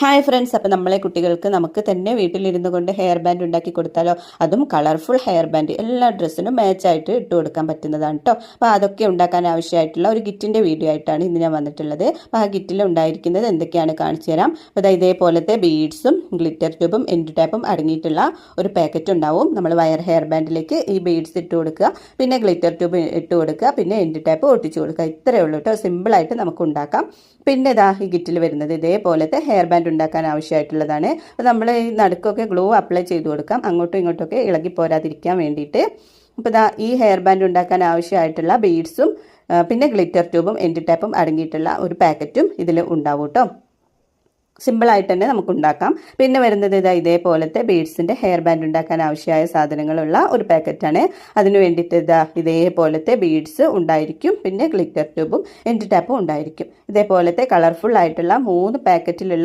Hi friends അപ്പോൾ നമ്മളെ കുട്ടികൾക്ക് നമുക്ക് തന്നെ വീട്ടിലിരുന്നു കൊണ്ട് ഹെയർ ബാൻഡ് ഉണ്ടാക്കി കൊടുത്താലോ? അതും കളർഫുൾ ഹെയർ ബാൻഡ് എല്ലാ ഡ്രസ്സിനും മാച്ചായിട്ട് ഇട്ട് കൊടുക്കാൻ പറ്റുന്നതാണ് കേട്ടോ അപ്പോൾ അതൊക്കെ ഉണ്ടാക്കാൻ ആവശ്യമായിട്ടുള്ള ഒരു കിറ്റിന്റെ വീഡിയോ ആയിട്ടാണ് ഇന്ന് ഞാൻ വന്നിട്ടുള്ളത്. അപ്പോൾ ആ കിറ്റിൽ ഉണ്ടായിരിക്കുന്നത് എന്തൊക്കെയാണ് കാണിച്ചു തരാം. അപ്പോൾ ഇതേപോലത്തെ ബീഡ്സും ഗ്ലിറ്റർ ട്യൂബും എൻഡ് ടാപ്പും അടങ്ങിയിട്ടുള്ള ഒരു പാക്കറ്റ് ഉണ്ടാവും. നമ്മൾ വയർ ഹെയർ ബാൻഡിലേക്ക് ഈ ബീഡ്സ് ഇട്ട് കൊടുക്കുക. പിന്നെ ഗ്ലിറ്റർ ട്യൂബ് ഇട്ട് കൊടുക്കുക. പിന്നെ എൻഡ് ടാപ്പ് ഒട്ടിച്ച് കൊടുക്കുക. ഇത്രയേ ഉള്ളൂ കേട്ടോ സിമ്പിളായിട്ട് നമുക്ക് ഉണ്ടാക്കാം. പിന്നെ ഇതാ ഈ കിറ്റിൽ വരുന്നത് ഇതേപോലത്തെ ഹെയർ ബാൻഡ് ഉണ്ടാക്കാൻ ആവശ്യമായിട്ടുള്ളതാണ്. അപ്പോൾ നമ്മൾ ഈ നടുക്കൊക്കെ ഗ്ലൂ അപ്ലൈ ചെയ്ത് കൊടുക്കാം. അങ്ങോട്ടും ഇങ്ങോട്ടൊക്കെ ഇളകി പോരാതിരിക്കാൻ വേണ്ടിയിട്ട്. അപ്പോൾ ഇതാ ഈ ഹെയർ ബാൻഡ് ഉണ്ടാക്കാൻ ആവശ്യമായിട്ടുള്ള ബീഡ്സും പിന്നെ ഗ്ലിറ്റർ ട്യൂബും എൻഡ് ടാപ്പും അടങ്ങിയിട്ടുള്ള ഒരു പാക്കറ്റും ഇതിൽ ഉണ്ടാവും കേട്ടോ സിമ്പിളായിട്ട് തന്നെ നമുക്ക് ഉണ്ടാക്കാം. പിന്നെ വരുന്നത് ഇതാ ഇതേപോലത്തെ ബീഡ്സിന്റെ ഹെയർ ബാൻഡ് ഉണ്ടാക്കാൻ ആവശ്യമായ സാധനങ്ങളുള്ള ഒരു പാക്കറ്റാണ് അതിന് വേണ്ടിയിട്ട് ഇതാ ഇതേപോലത്തെ ബീഡ്സ് ഉണ്ടായിരിക്കും. പിന്നെ ഗ്ലിറ്റർ ട്യൂബും എൻഡ് ടാപ്പും ഉണ്ടായിരിക്കും. ഇതേപോലത്തെ കളർഫുൾ ആയിട്ടുള്ള മൂന്ന് പാക്കറ്റിലുള്ള